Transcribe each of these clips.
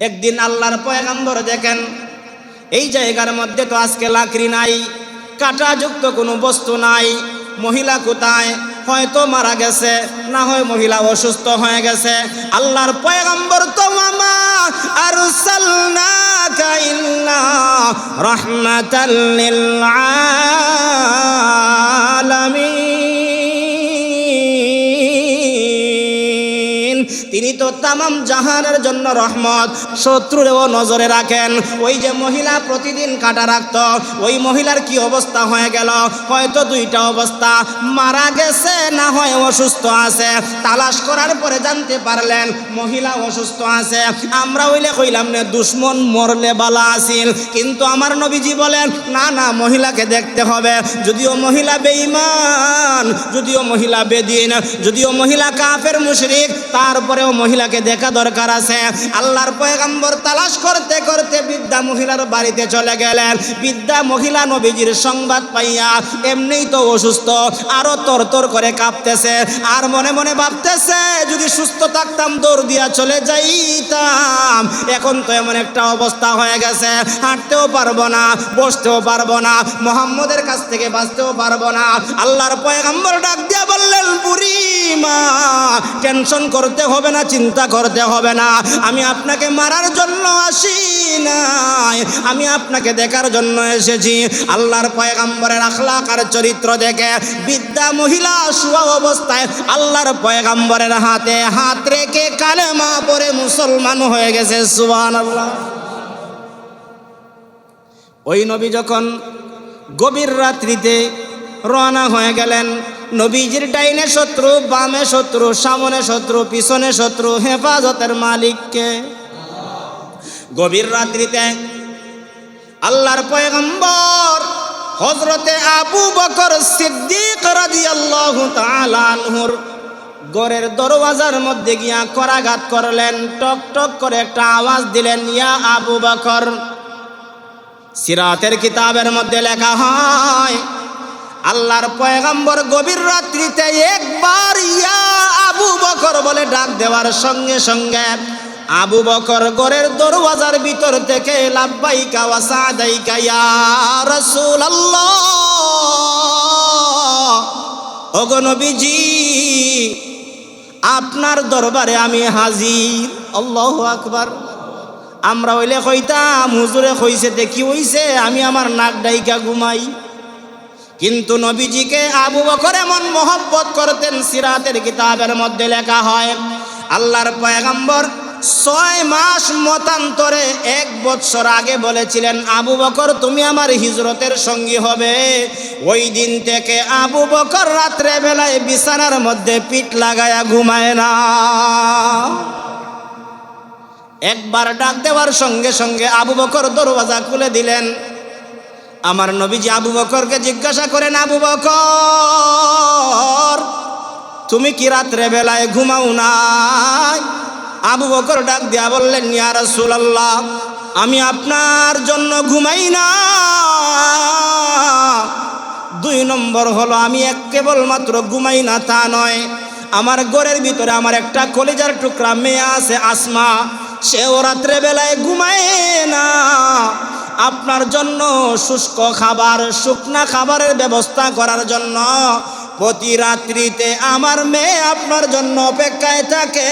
একদিন আল্লাহর পয়গাম্বর দেখেন, এই জায়গার মধ্যে তো আজকে লাকড়ি নাই কাঁটাযুক্ত কোনো বস্তু নাই, মহিলা কোথায়? হয়তো মারা গেছে, না হয় মহিলা অসুস্থ হয়ে গেছে। আল্লাহর পয়গাম্বর তো মামা আর রহমাতাল লিল আলামিন। তামাম জাহানের জন্য রহমত। শত্রুরেও নজরে রাখেন। ওই যে মহিলা প্রতিদিন কাটা রাখত, ওই মহিলার কি অবস্থা হয়ে গেল? হয়তো দুইটা অবস্থা। মারা গেছে, না হয় অসুস্থ আছে। তালাশ করার পরে জানতে পারলেন, মহিলা অসুস্থ আছে। আমরা হইলে কইলাম না, দুশ্মন মরলে বালা আসিল কিন্তু আমার নবীজি বলেন, না না, মহিলাকে দেখতে হবে। যদিও মহিলা বেঈমান, যদিও মহিলা বেদিন, যদিও মহিলা কাফের মুশরিক, তারপরেও মহিলাকে দেখা দরকার আছে। আল্লাহর পয়গাম্বর তালাশ করতে করতে বিদ্যা মহিলার বাড়িতে চলে গেলেন। বিদ্যা মহিলা নবীজির সংবাদ পাইয়া এমনিই তো অসুস্থ, আরও তরতর করে কাঁপতেছে। আর মনে মনে ভাবতেছে, যদি সুস্থ থাকতাম, দৌড় দিয়া চলে যাইতাম। এখন তো এমন একটা অবস্থা হয়ে গেছে, হাঁটতেও পারব না, বসতেও পারব না, মোহাম্মদের কাছ থেকে বাঁচতেও পারব না। আল্লাহর পয়গাম্বর ডাক দিয়া মা টেনশন করতে হবে না, চিন্তা করতে হবে না। আমি আপনাকে মারার জন্য আসি নাই। আমি আপনাকে দেখার জন্য এসেছি। আল্লাহর পয়গাম্বরের আখলাক আর চরিত্র দেখে বিদ্যা মহিলা শুয়া অবস্থায় আল্লাহর পয়গাম্বরের হাতে হাত রেখে কালেমা পরে মুসলমান হয়ে গেছে সুবান আল্লাহ ওই নবী যখন গভীর রাত্রিতে রওনা হয়ে গেলেন নবীজির ডাইনে শত্রু, বামে শত্রু, সামনে শত্রু, পিছনে শত্রু, হেফাজতের মালিককে। গভীর রাত্রিতে আল্লাহর পয়গম্বর হজরতে আবু বকর সিদ্দিক রাদিয়াল্লাহু তাআলা আনহুর গড়ের দরওয়াজার মধ্যে গিয়া করাঘাত করলেন, টক টক করে একটা আওয়াজ দিলেন, ইয়া আবু বকর, সিরাতের কিতাবের মধ্যে লেখা হয় আল্লাহর পয়গম্বর গভীর রাত্রিতে একবার ইয়া আবু বকর বলে ডাক দেওয়ার সঙ্গে সঙ্গে আবু বকর গড়ের দরওয়াজার ভিতর থেকে লাব্বাইকা ওয়া সাদাইকা, ইয়া রাসূলুল্লাহ। ওগো নবীজি, আপনার দরবারে আমি হাজির। আল্লাহু আকবার। আমরা হইলে কইতাম, হুজুরে কইছে দেখি হইছে, আমি আমার নাক ডাইকা ঘুমাই। কিন্তু নবীজিকে আবু বকর এমন মহব্বত করতেন সিরাতের কিতাবের মধ্যে লেখা হয়, আল্লাহর পয়গাম্বর ছয় মাস মতান্তরে এক বৎসর আগে বলেছিলেন, আবু বকর, তুমি আমার হিজরতের সঙ্গী হবে। ওই দিন থেকে আবু বকর রাত্রে বেলায় বিছানার মধ্যে পিঠ লাগায়া ঘুমায় না। একবার ডাক দেওয়ার সঙ্গে সঙ্গে আবু বকর দরওয়াজা খুলে দিলেন আমার নবীজি আবু বকরকে জিজ্ঞাসা করেন, আবু বকর, তুমি কি রাত্রে বেলায় ঘুমাও নাই? আবু বকর ডাক দিয়া বললেন, ইয়া রাসূলুল্লাহ, আমি আপনার জন্য ঘুমাই না। দুই নম্বর হলো, আমি এক কেবলমাত্র ঘুমাই না, তা নয়। আমার ঘরের ভিতরে আমার একটা কলিজার টুকরা মেয়ে আছে, আসমা। সেও রাত্রে বেলায় ঘুমায় না। আপনার জন্য শুষ্ক খাবার, শুকনা খাবারের ব্যবস্থা করার জন্য প্রতি রাত্রিতে আমার মেয়ে আপনার জন্য অপেক্ষায় থাকে।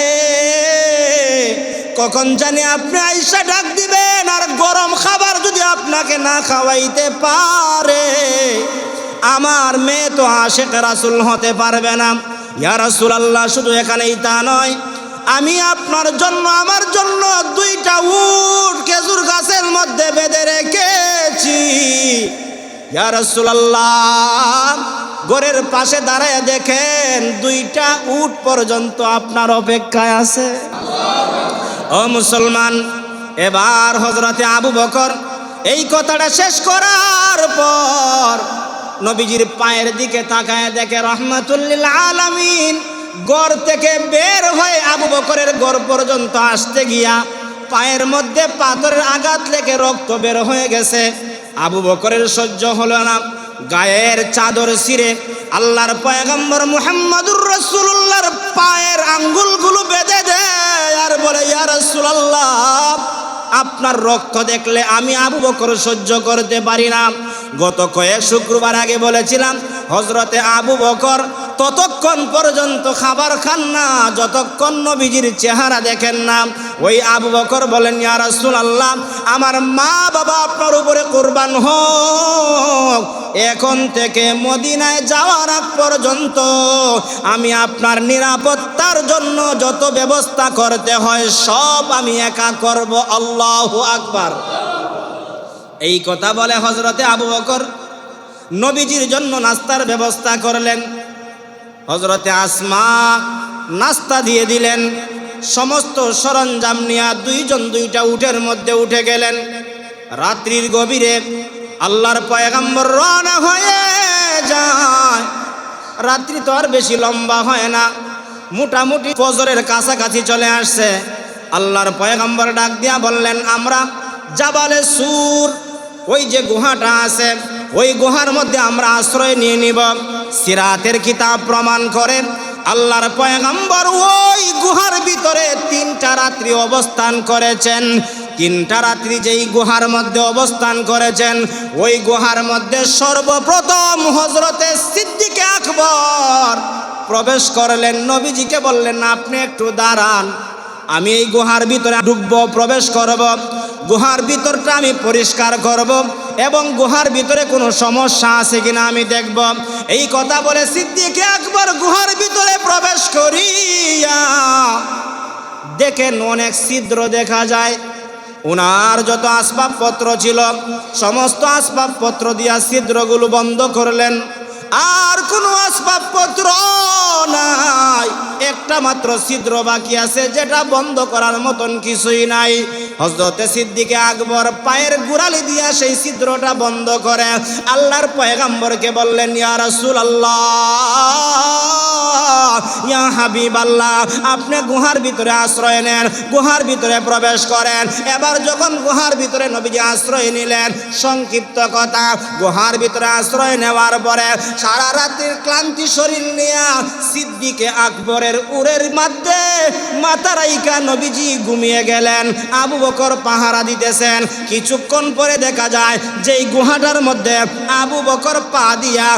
কখন জানি আপনি আইসা ডাক দিবেন, আর গরম খাবার যদি আপনাকে না খাওয়াইতে পারে। আমার মেয়ে তো আশেখ রাসুল হতে পারবে না। ইয়া রাসুল আল্লাহ শুধু এখানেই তা নয় আমি আপনার জন্য, আমার জন্য দুইটা উট খেজুর গাছের মধ্যে বেঁধে রেখেছি। রাসূলুল্লাহ পাশে দাঁড়ায় দেখেন, দুইটা উট পর্যন্ত আপনার অপেক্ষায় আছে। ও মুসলমান, এবার হজরতে আবু বকর এই কথাটা শেষ করার পর নবীজির পায়ের দিকে তাকায় দেখে রহমাতুল্লিল আলামিন গড় থেকে বের হয়ে আবু বকরের গড় পর্যন্ত আসতে গিয়া পায়ের মধ্যে পাথরের আঘাত লেগে রক্ত বের হয়ে গেছে। আবু বকরের সহ্য হলো না। গায়ের চাদর সিরে আল্লাহর পয়গম্বর মুহাম্মদুর রসুল্লাহর পায়ের আঙ্গুলগুলো বেঁধে দেয় আর বলে, ইয়া রসুল্লাহ আপনার রক্ত দেখলে আমি আবু বকর সহ্য করতে পারি না। গত কয়েক শুক্রবার আগে বলেছিলাম হজরতে আবু বকর ততক্ষণ পর্যন্ত খাবার খান না, যতক্ষণ নবীজির চেহারা দেখেন না, ওই আবু বকর বলেন, ইয়া রাসূলুল্লাহ, আমার মা বাবা আপনার উপরে কোরবান হোক। এখন থেকে মদিনায় যাওয়ার আগ পর্যন্ত আমি আপনার নিরাপত্তার জন্য যত ব্যবস্থা করতে হয়, সব আমি একা করব। আল্লাহু আকবার। এই কথা বলে হজরতে আবু বকর নবীজির জন্য নাস্তার ব্যবস্থা করলেন। হজরতে আসমা নাস্তা দিয়ে দিলেন। সমস্ত সরঞ্জাম নিয়ে দুইজন দুইটা উঠের মধ্যে উঠে গেলেন। রাত্রির গভীরে আল্লাহর পয়গাম্বর রওনা হয়ে যায়। রাত্রি তো আর বেশি লম্বা হয় না, মোটামুটি ফজরের কাছাকাছি চলে আসছে। আল্লাহর পয়গাম্বর ডাক দিয়া বললেন, আমরা জাবালে সুর, ওই যে গুহাটা আছে, ওই গুহার মধ্যে আমরা আশ্রয় নিয়ে নিব। সিরাতের কিতাব প্রমাণ করে আল্লাহর পয়গাম্বর ওই গুহার ভিতরে তিনটা রাত্রি অবস্থান করেছেন। তিনটা রাত্রি যেই গুহার মধ্যে অবস্থান করেছেন, ওই গুহার মধ্যে সর্বপ্রথম হজরতে সিদ্দিকে আকবর প্রবেশ করলেন। নবীজিকে বললেন, আপনি একটু দাঁড়ান, আমি এই গুহার ভিতরে ঢুকবো, প্রবেশ করব। গুহার ভিতরটা আমি পরিষ্কার করব এবং গুহার ভিতরে কোনো সমস্যা আছে কিনা আমি দেখব। এই কথা বলে সিদ্দিকে একবার গুহার ভিতরে প্রবেশ করিয়া দেখেন অনেক ছিদ্র দেখা যায়। ওনার যত আসবাবপত্র ছিল, সমস্ত আসবাবপত্র দিয়া ছিদ্রগুলো বন্ধ করলেন। আর কোনো আসবাবপত্র নাই। একটা মাত্র ছিদ্র বাকি আছে, যেটা বন্ধ করার মতন কিছুই নাই। হজরতে সিদ্দিকে আকবর পায়ের গুড়ালি দিয়া সেই ছিদ্রটা বন্ধ করে আল্লাহর পয়গাম্বরকে বললেন, ইয়া রাসূল আল্লাহ ইয়া হাবিব আল্লাহ আপনি গুহার ভিতরে আশ্রয় নেন, গুহার ভিতরে প্রবেশ করেন। এবার যখন গুহার ভিতরে নবীজি আশ্রয় নিলেন, সংক্ষিপ্ত কথা, গুহার ভিতরে আশ্রয় নেওয়ার পরে সারা রাত্রির ক্লান্তি শরীর নিয়ে সিদ্দিকে আকবরের উড়ের মধ্যে মাথা রাইকা নবীজি ঘুমিয়ে গেলেন। আবু বকর পাহারা দিতেছেন। কিছুক্ষণ পরে দেখা যায় যেই গুহাটার মধ্যে আবু বকর পা দিয়া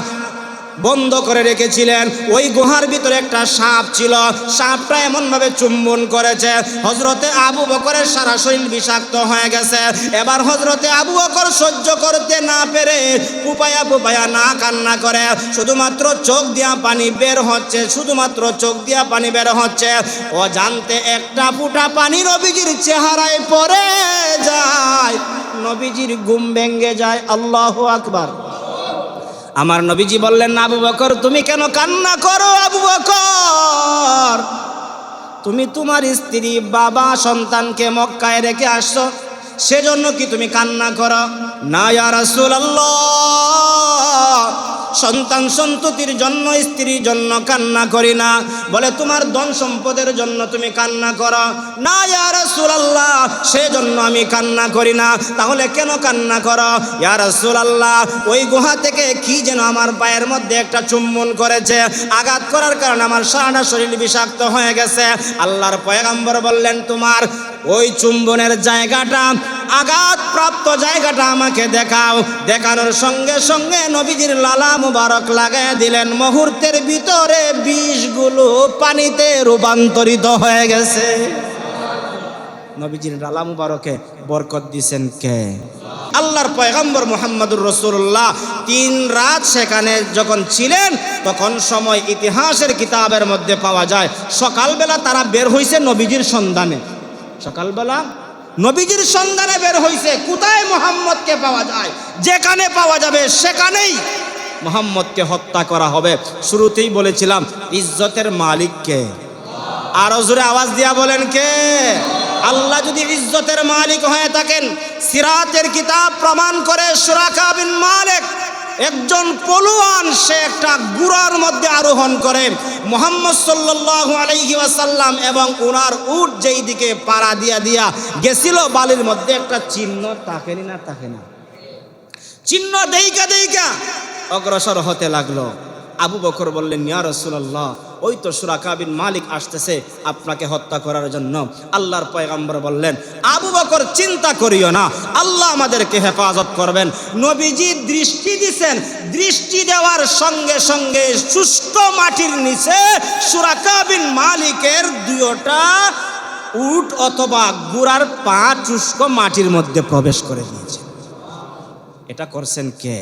বন্ধ করে রেখেছিলেন। ওই গুহার ভিতরে একটা সাপ ছিল। সাপটা এমনভাবে চুম্বন করেছে হজরতে আবু বকরের সারা শরীর বিষাক্ত হয়ে গেছে। এবার হজরতে আবু বকর সহ্য করতে না পেরে পুপায়া পুপায়া না কান্না করে। শুধুমাত্র চোখ দিয়া পানি বের হচ্ছে, শুধুমাত্র চোখ দিয়া পানি বের হচ্ছে। ও জানতে একটা ফুটা পানি নবীজির চেহারায় পড়ে যায়, নবীজির ঘুম ভেঙ্গে যায়। আল্লাহ আকবার। আমার নবীজি বললেন, না, আবু বকর, তুমি কেন কান্না করো, আবু বকর? তুমি তোমার স্ত্রী, বাবা, সন্তানকে মক্কায় রেখে আসছো, সেজন্য কি তুমি কান্না করো? না, ইয়া রাসূলুল্লাহ। সন্তান সন্ততির জন্য, স্ত্রীর জন্য কান্না করি না। বলে, তোমার ধন সম্পদের জন্য তুমি কান্না করো। না, ইয়া রাসূলুল্লাহ, সেজন্য আমি কান্না করি না। তাহলে কেন কান্না করো? ইয়া রাসূলুল্লাহ, ওই গুহা থেকে কি যেন আমার পায়ের মধ্যে একটা চুম্বন করেছে। আঘাত করার কারণে আমার সারাটা শরীর বিষাক্ত হয়ে গেছে। আল্লাহর পয়গাম্বর বললেন, তোমার ওই চুম্বনের জায়গাটা আঘাত প্রাপ্ত জায়গাটা আমাকে দেখাও। দেখানোর সঙ্গে সঙ্গে নবীজির লালা মুবারক লাগাই দিলেন। মুহূর্তের ভিতরে বিষগুলো পানিতে রূপান্তরিত হয়ে গেছে। নবীজির লালা মুবারকে বরকত দিছেন কে? আল্লাহর পয়গম্বর মোহাম্মদুর রসুল্লাহ তিন রাত সেখানে যখন ছিলেন, তখন সময় ইতিহাসের কিতাবের মধ্যে পাওয়া যায়। সকালবেলা তারা বের হয়েছে নবীজির সন্ধানে। সকালবেলা নবীজির সন্ধানে বের হয়েছে কোথায় মোহাম্মদকে পাওয়া যায়? যেখানে পাওয়া যাবে সেখানেই মোহাম্মদকে হত্যা করা হবে। শুরুতেই বলেছিলাম, ইজ্জতের মালিককে আরও জোরে আওয়াজ দিয়া বলেন কে? আল্লাহ যদি ইজ্জতের মালিক হয়ে থাকেন, সিরাতের কিতাব প্রমাণ করে সুরাকা বিন মালিক একজন পলুয়ান, সে একটা গুড়ার মধ্যে আরোহণ করে। মোহাম্মদ সাল্লাহ আলাইহি ওয়াসাল্লাম এবং ওনার উট যেই দিকে পাড়া দিয়া দিয়া গেছিল, বালির মধ্যে একটা চিহ্ন তাকেনি না তাকে না? চিহ্ন দেইকা দেইকা অগ্রসর হতে লাগল। আবু বকর বললেন, ইয়া রসুল্লাহ ওই তো সুরাকা বিন মালিক আসতেছে আপনাকে হত্যা করার জন্য। আল্লাহর পয়গাম্বর বললেন, আবু বকর চিন্তা করিও না, আল্লাহ আমাদেরকে হেফাজত করবেন। নবীজি দৃষ্টি দিছেন, দৃষ্টি দেওয়ার সঙ্গে সঙ্গে শুষ্ক মাটির নিচে সুরাকা বিন মালিকের দুয়োটা উট অথবা গুড়ার পা শুষ্ক মাটির মধ্যে প্রবেশ করে দিয়েছে এটা করছেন কে?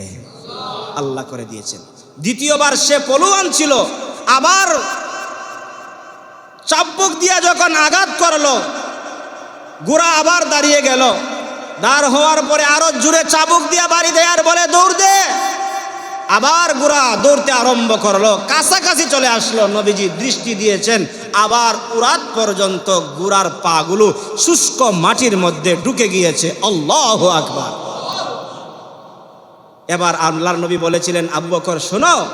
আল্লাহ করে দিয়েছেন। দ্বিতীয়বার সে পলুয়ান ছিল, আবার চাব্বুক দিয়া যখন আঘাত করল গোড়া আবার দাঁড়িয়ে গেল। দাঁড় হওয়ার পরে আরও জুড়ে চাবুক দিয়া বাড়ি দেয় আর বলে, দৌড় দে। আবার গুড়া দৌড়তে আরম্ভ করল। কাছাকাছি চলে আসলো। নবীজি দৃষ্টি দিয়েছেন। আবার উরাত পর্যন্ত গুড়ার পাগুলো শুষ্ক মাটির মধ্যে ঢুকে গিয়েছে। আল্লাহ আকবার। এবার আল্লাহর নবী বলেছিলেন, আবু বকর, শোনো,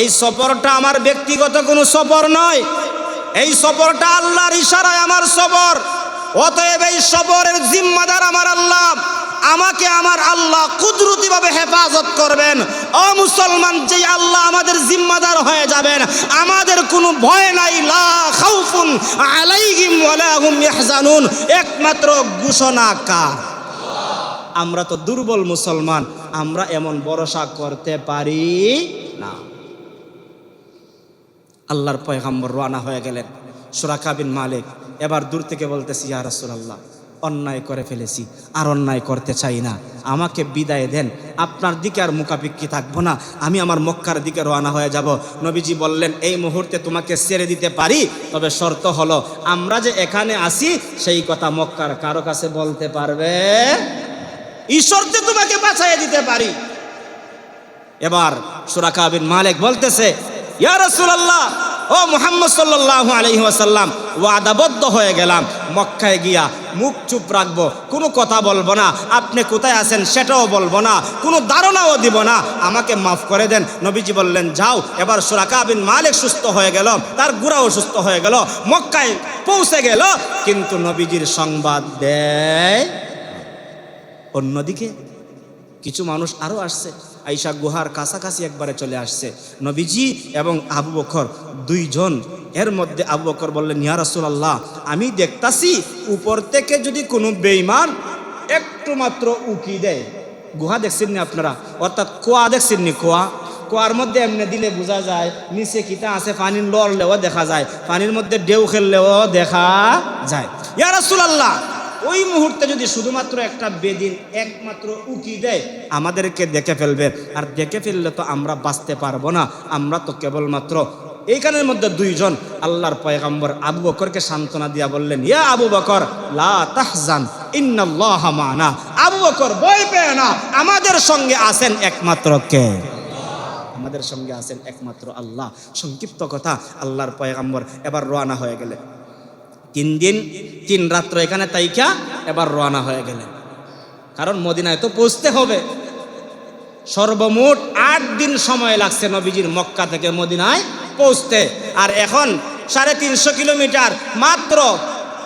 এই সফরটা আমার ব্যক্তিগত কোনো সফর নয়। এই সফরটা আল্লাহর ইশারায় আমার সফর। অতএব এই সফরের জিম্মাদার আমার আল্লাহ। আমাকে আমার আল্লাহ কুদরতিভাবে হেফাজত করবেন। ও মুসলমান যে আল্লাহ আমাদের জিম্মাদার হয়ে যাবেন, আমাদের কোনো ভয় নাই। লা খাউফুন আলাইহিম ইয়াহজানুন। একমাত্র ঘোষণা কার? আমরা তো দুর্বল মুসলমান, আমরা এমন ভরসা করতে পারি না। আল্লাহর পয়গাম্বর রানা হয়ে গেলেন সুরাকা বিন মালিক। এবার দূর থেকে বলতেছি, ইয়া রাসূলুল্লাহ, অন্যায় করে ফেলেছি, আর অন্যায় করতে চাই না। আমাকে বিদায় দেন, আপনার দিকে আর মুখাপিক্ষি থাকব না। আমি আমার মক্কার দিকে রওনা হয়ে যাব। নবীজি বললেন, এই মুহূর্তে তোমাকে ছেড়ে দিতে পারি, তবে শর্ত হলো, আমরা যে এখানে আসি সেই কথা মক্কার কারও কাছে বলতে পারবে ঈশ্বরতে তোমাকে বাঁচাইয়ে দিতে পারি। এবার সুরাকা বিন মালিক বলতেছে, ইয়া রাসূলুল্লাহ, ও মুহাম্মদ সাল্লাল্লাহু আলাইহি ওয়াসাল্লাম, ওয়াদাবদ্ধ হয়ে গেলাম। মক্কায় গিয়া মুখ চুপ রাখব, কোনো কথা বলব না। আপনি কোথায় আছেন সেটাও বলব না, কোনো ধারণাও দিব না। আমাকে মাফ করে দেন। নবীজি বললেন, যাও। এবার সুরাকা বিন মালিক সুস্থ হয়ে গেল, তার গুড়াও সুস্থ হয়ে গেল, মক্কায় পৌঁছে গেল। কিন্তু নবীজির সংবাদ দেয় অন্যদিকে কিছু মানুষ আরও আসছে। আইসা গুহার কাছাকাছি একবারে চলে আসছে। নবীজি এবং আবু বকর দুইজন, এর মধ্যে আবু বকর বললেন, ইয়া রাসূলুল্লাহ, আমি দেখতাছি উপর থেকে যদি কোনো বেইমান একটু মাত্র উকি দেয়। গুহা দেখছেন নি আপনারা? অর্থাৎ কোয়া দেখছেন নি কোয়া? কোয়ার মধ্যে এমনি দিলে বোঝা যায়, নিচে কিতা আছে, পানির লড়লেও দেখা যায়, পানির মধ্যে ঢেউ খেললেও দেখা যায়। ইয়া রাসূলুল্লাহ ওই মুহূর্তে যদি শুধুমাত্র একটা বেদিন একমাত্র উকি দেয়, আমাদেরকে দেখে ফেলবে। আর দেখে ফেললে তো আমরা বাঁচতে পারব না, আমরা তো কেবলমাত্র এইখানের মধ্যে দুইজন। আল্লাহর পয়গাম্বর আবু বকরকে সান্ত্বনা দিয়া বললেন, ইয়া আবু বকর, লা তাহজান, ইন্নাল্লাহ আবু বকর ভয় পেয়ে না, আমাদের সঙ্গে আছেন একমাত্র কে? আমাদের সঙ্গে আছেন একমাত্র আল্লাহ। সংক্ষিপ্ত কথা, আল্লাহর পয়গাম্বর এবার রওনা হয়ে গেলেন। তিন দিন তিন রাত্র এখানে তাইকা এবার রওনা হয়ে গেলেন। কারণ মদিনায় তো পৌঁছতে হবে। সর্বমোট আট দিন সময় লাগছে নবীজির মক্কা থেকে মদিনায় পৌঁছতে। আর এখন সাড়ে তিনশো কিলোমিটার মাত্র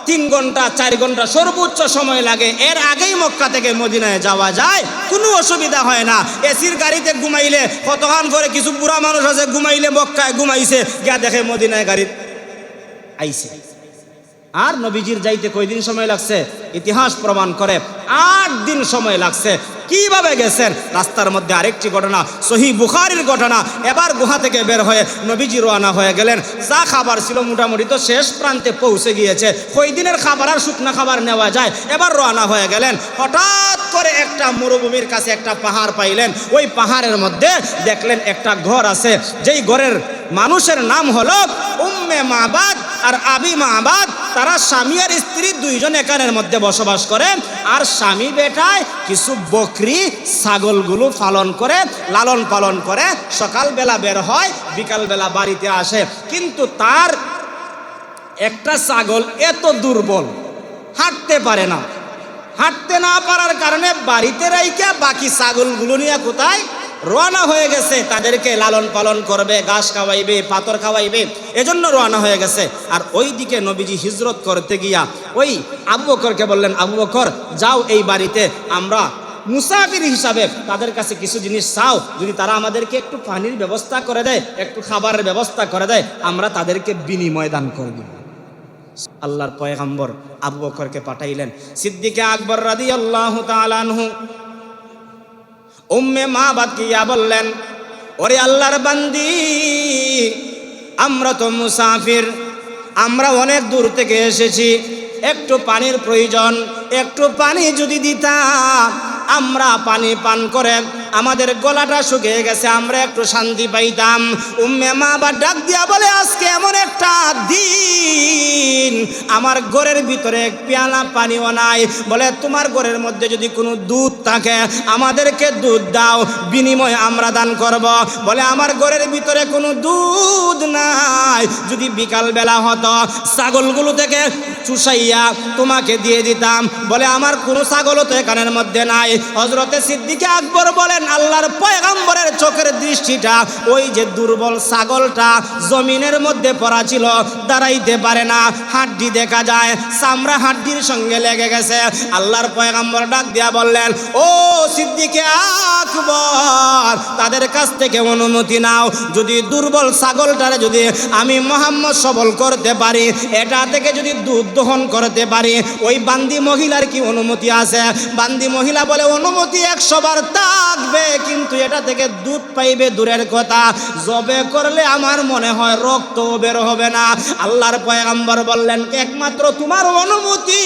তিন ঘণ্টা, চার ঘণ্টা সর্বোচ্চ সময় লাগে। এর আগেই মক্কা থেকে মদিনায় যাওয়া যায়। কোনো অসুবিধা হয় না। এসির গাড়িতে ঘুমাইলে কতক্ষণ পরে কিছু বুড়া মানুষ আছে, ঘুমাইলে মক্কায় ঘুমাইছে, গিয়া দেখে মদিনায় গাড়ি আইছে। আর নবীজির যাইতে কয়দিন সময় লাগছে? ইতিহাস প্রমাণ করে আট দিন সময় লাগছে। কীভাবে গেছেন? রাস্তার মধ্যে আরেকটি ঘটনা, সহি বুখারির ঘটনা। এবার গুহা থেকে বের হয়ে নবীজি রওনা হয়ে গেলেন। যা খাবার ছিল মোটামুটি তো শেষ প্রান্তে পৌঁছে গিয়েছে। কই দিনের খাবার আর শুকনা খাবার নেওয়া যায়? এবার রওনা হয়ে গেলেন। হঠাৎ করে একটা মরুভূমির কাছে একটা পাহাড় পাইলেন। ওই পাহাড়ের মধ্যে দেখলেন একটা ঘর আছে। যেই ঘরের মানুষের নাম হলো উম্মে মাবাদ আর আবি মাবাদ তারা স্বামী আর স্ত্রী দুইজন এখানের মধ্যে বসবাস করে। আর স্বামী বেটায় কিছু বকরি, ছাগলগুলো পালন করে, লালন পালন করে, সকালবেলা বের হয়, বিকালবেলা বাড়িতে আসে। কিন্তু তার একটা ছাগল এত দুর্বল, হাঁটতে পারে না। হাঁটতে না পারার কারণে বাড়িতে রাইকা বাকি ছাগলগুলো নিয়ে কোথায় রওনা হয়ে গেছে, তাদেরকে লালন পালন করবে, ঘাস খাওয়াইবে, পাথর খাওয়াইবে, এজন্য রওনা হয়ে গেছে। আর ওই দিকে নবীজি হিজরত করতে গিয়া ওই আবু বকরকে বললেন, আবু বকর, যাও এই বাড়িতে, আমরা মুসাফির হিসাবে তাদের কাছে কিছু জিনিস চাও। যদি তারা আমাদেরকে একটু পানির ব্যবস্থা করে দেয়, একটু খাবারের ব্যবস্থা করে দেয়, আমরা তাদেরকে বিনিময় দান করব আল্লাহর পয়গাম্বর আবু বকরকে পাঠাইলেন। সিদ্দিকে আকবর রাদি আল্লাহ তালানহু উম্মে মা বাদকে ইয়া বললেন, ওরে আল্লাহর বান্দি, আমরা তো মুসাফির, আমরা অনেক দূর থেকে এসেছি, একটু পানির প্রয়োজন, একটু পানি যদি দিতা আমরা পানি পান করে আমাদের গলাটা শুকিয়ে গেছে, আমরা একটু শান্তি পাইতাম। উম্মে মা বা ডাক দিয়া বলে, আজকে এমন একটা দিন, আমার ঘরের ভিতরে পেয়ালা পানিও নাই। বলে, তোমার ঘরের মধ্যে যদি কোনো দুধ থাকে, আমাদেরকে দুধ দাও, বিনিময়ে আমরা দান করব। বলে, আমার ঘরের ভিতরে কোনো দুধ নাই। যদি বিকাল বেলা হতো, ছাগলগুলো থেকে চুষাইয়া তোমাকে দিয়ে দিতাম। বলে, আমার কোনো ছাগলও তো এখানের মধ্যে নাই। হজরতে সিদ্দিকে আকবর বলেন, আল্লাহর পয়গাম্বরের চোখের দৃষ্টিটা ওই যে দুর্বল ছাগলটা জমিনের মধ্যে পড়া ছিল, দাঁড়াইতে পারে না। হাড্ডি দেখা যায়, চামড়া হাড্ডির সঙ্গে লেগে গেছে। আল্লাহর পয়গাম্বর ডাক দিয়া বললেন, ও সিদ্দিকে আকবর, তাদের কাছ থেকে অনুমতি নাও। যদি দুর্বল ছাগলটারে যদি আমি মোহাম্মদ সবল করতে পারি, এটা থেকে যদি দুধ দহন করতে পারি, ওই বান্দি মহিলার কি অনুমতি আছে? বান্দি মহিলা বলে, অনুমতি একশো বার থাকবে, কিন্তু এটা থেকে দুধ পাইবে দূরের কথা। জবে করলে আমার মনে হয় রক্ত বের হবে না। আল্লাহর পয়গাম্বর বললেন, একমাত্র তোমার অনুমতি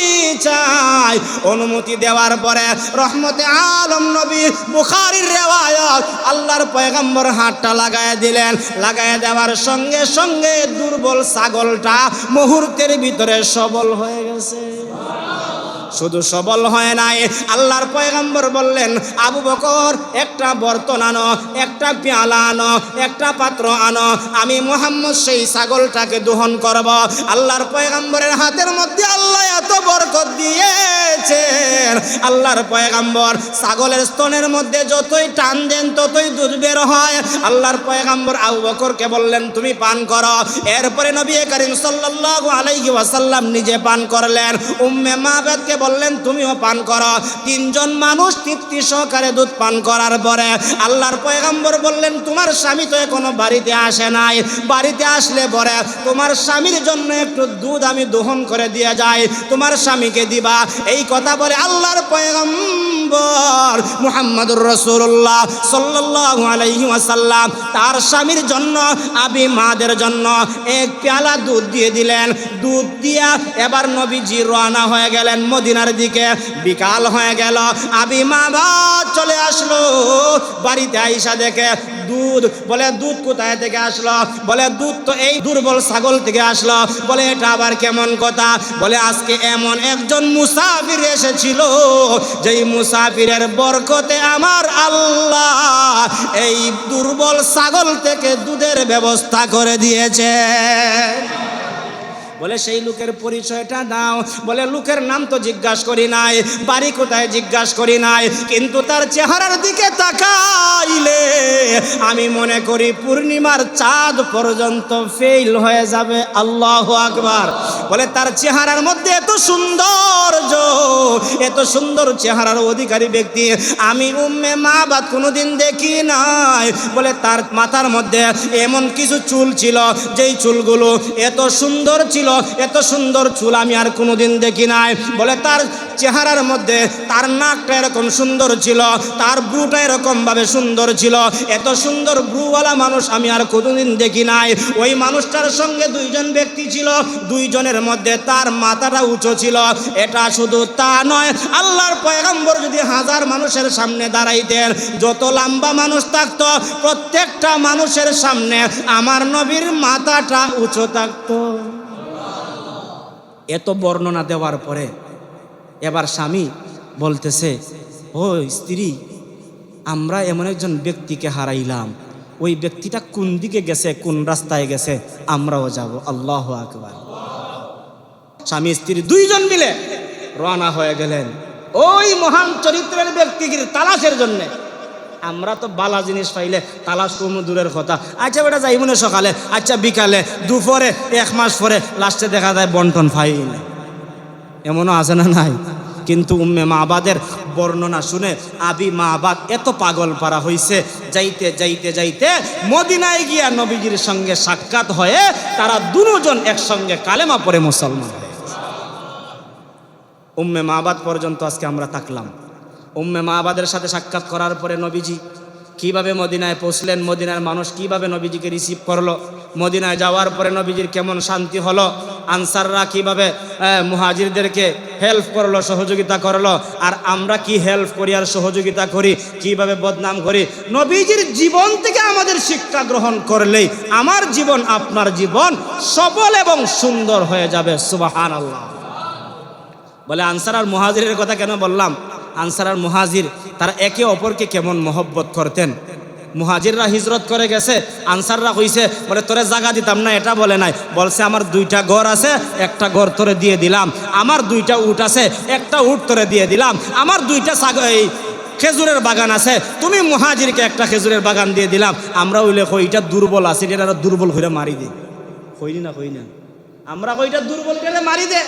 চাই। অনুমতি দেওয়ার পরে রহমতে আলম নবী বুখারির রেওয়ায়ত আল্লাহর পয়গাম্বর হাতটা লাগায় দিলেন। লাগায় দেওয়ার সঙ্গে সঙ্গে দুর্বল ছাগলটা মুহূর্তের ভিতরে সবল হয়ে গেছে। শুধু সবল হয় নাই। আল্লাহর পয়গাম্বর বললেন, আবু বকর, একটা বর্তন আনো, একটা পেয়ালা আনো, একটা পাত্র আনো, আমি মোহাম্মদ সেই ছাগলটাকে দোহন করব। আল্লাহর পয়গাম্বরের হাতের মধ্যে আল্লাহ এত বরকত দিয়েছেন। আল্লাহর পয়গাম্বর ছাগলের স্তনের মধ্যে যতই টান দেন, ততই দুধ বের হয়। আল্লাহর পয়গাম্বর আবু বকরকে বললেন, তুমি পান করো। এরপরে নবী করিম সাল্লাল্লাহু আলাইহি ওয়াসাল্লাম নিজে পান করলেন। উম্মে মাবেদকে বললেন, তুমিও পান করো। তিনজন মানুষ তৃপ্তি সহকারে দুধ পান করার পরে আল্লাহর পয়গাম্বর বললেন, তোমার স্বামী তো এখনও বাড়িতে আসে নাই। বাড়িতে আসলে পরে তোমার স্বামীর জন্য একটু দুধ আমি দহন করে দিয়ে যাই। তোমার স্বামীকে দিবা। এই কথা বলে আল্লাহর মুহাম্মদুর রসুল্লাহ তার স্বামীর জন্য, আবি মাদের জন্য এক পেয়ালা দুধ দিয়ে দিলেন। দুধ দিয়া এবার নবীজি রওনা হয়ে গেলেন মদিনার দিকে বিকাল হয়ে গেল। আবি মা বাদ চলে আসলো। বাড়িতে আইসা দেখে দুধ, বলে দুধ কোথায় থেকে আসলো? বলে দুধ তো এই দুর্বল ছাগল থেকে আসলো। বলে, এটা আবার কেমন কথা? বলে, আজকে এমন একজন মুসাফির এসেছিল, যেই মুসাফিরের বরকতে আমার আল্লাহ এই দুর্বল ছাগল থেকে দুধের ব্যবস্থা করে দিয়েছে। বলে, সেই লোকের পরিচয়টা দাও। বলে, লোকের নাম তো জিজ্ঞাসা করি নাই, বাড়ি কোথায় জিজ্ঞাসা করি নাই, কিন্তু তার চেহারার দিকে তাকাইলে আমি মনে করি পূর্ণিমার চাঁদ পর্যন্ত ফেল হয়ে যাবে। আল্লাহ আকবার। বলে, তার চেহারার মধ্যে এত সৌন্দর্য, এত সুন্দর চেহারার অধিকারী ব্যক্তি আমি উম্মে মা বা কোনোদিন দেখি নাই। বলে, তার মাথার মধ্যে এমন কিছু চুল ছিল, যেই চুলগুলো এত সুন্দর ছিল এত সুন্দর চুল আমি আর কোনোদিন দেখি নাই। বলে তার চেহারার মধ্যে তার নাকটা এরকম সুন্দর ছিল, তার ব্রুটা এরকমভাবে সুন্দর ছিল। এত সুন্দর ব্রুওয়ালা মানুষ আমি আর কোনোদিন দেখি নাই। ওই মানুষটার সঙ্গে দুইজন ব্যক্তি ছিল, দুইজনের মধ্যে তার মাথাটা উঁচু ছিল। এটা শুধু তা নয়, আল্লাহর পয়গম্বর যদি হাজার মানুষের সামনে দাঁড়াইতেন, যত লম্বা মানুষ থাকতো, প্রত্যেকটা মানুষের সামনে আমার নবীর মাথাটা উঁচু থাকতো। এত বর্ণনা দেওয়ার পরে এবার স্বামী বলতেছে ও স্ত্রী, আমরা এমন একজন ব্যক্তিকে হারাইলাম। ওই ব্যক্তিটা কোন দিকে গেছে, কোন রাস্তায় গেছে, আমরাও যাব। আল্লাহ আকবার। স্বামী, স্ত্রী দুইজন মিলে রওনা হয়ে গেলেন। ওই মহান চরিত্রের ব্যক্তিকে তালাশের জন্যে। আমরা তো বালা জিনিস পাইলে তালাশ করব দূরের কথা। আচ্ছা বেটা যাই মনে সকালে। আচ্ছা বিকালে। দুপুরে, এক মাস পরে, লাস্টে দেখা যায় বন্টন ফাইল। এমনও আছে না নাই? কিন্তু উম্মে মাবাদের বর্ণনা শুনে আবি মাবাদ এত পাগল পারা হইছে, যাইতে যাইতে যাইতে মদিনায় গিয়া নবীজির সঙ্গে সাক্ষাৎ হয়ে তারা দুজন একসঙ্গে কালেমা পরে মুসলমান। উম্মে মাবাদ পর্যন্ত আজকে আমরা থাকলাম। উম্মে মাবাদের সাথে সাক্ষাৎ করার পরে নবীজি কীভাবে মদিনায় পৌঁছলেন, মদিনার মানুষ কীভাবে নবীজিকে রিসিভ করল, মদিনায় যাওয়ার পরে নবীজির কেমন শান্তি হলো, আনসাররা কীভাবে মুহাজিরদেরকে হেল্প করল, সহযোগিতা করল, আর আমরা কি হেল্প করি আর সহযোগিতা করি, কীভাবে বদনাম করি, নবীজির জীবন থেকে আমাদের শিক্ষা গ্রহণ করলেই আমার জীবন, আপনার জীবন সবল এবং সুন্দর হয়ে যাবে সুবাহান আল্লাহ বলে আনসার আর মুহাজিরের কথা কেন বললাম? আনসার আর মুহাজির, তারা একে অপরকে কেমন মহব্বত করতেন? মুহাজিররা হিজরত করে গেছে, আনসাররা কইছে, বলে, তোরে জায়গা দিতাম না, এটা বলে নাই। বলছে, আমার দুইটা ঘর আছে, একটা ঘর তোরে দিয়ে দিলাম। আমার দুইটা উট আছে, একটা উট তোরে দিয়ে দিলাম। আমার দুইটা এই খেজুরের বাগান আছে, তুমি মুহাজিরকে একটা খেজুরের বাগান দিয়ে দিলাম। আমরা ওইলে কই, এটা দুর্বল আছে, এটা দুর্বল করে মারি দে। কইনি না কই না। আমরা কইটা দুর্বল করে মারি দে?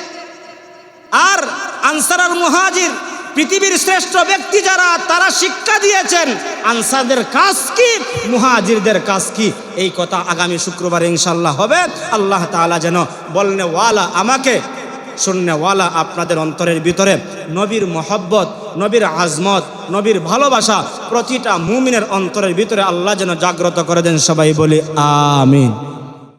আর আনসার আর মুহাজির পৃথিবীর শ্রেষ্ঠ ব্যক্তি যারা, তারা শিক্ষা দিয়েছেন। আনসারদের কাজ কি? মুহাজিরদের কাজ কি? এই কথা আগামী শুক্রবার ইনশাল্লাহ হবে। আল্লাহ তাআলা যেন বলনে ওয়ালা আমাকে শূন্যওয়ালা আপনাদের অন্তরের ভিতরে নবীর মহব্বত, নবীর আজমত, নবীর ভালোবাসা প্রতিটা মুমিনের অন্তরের ভিতরে আল্লাহ যেন জাগ্রত করে দেন। সবাই বলি, আমিন।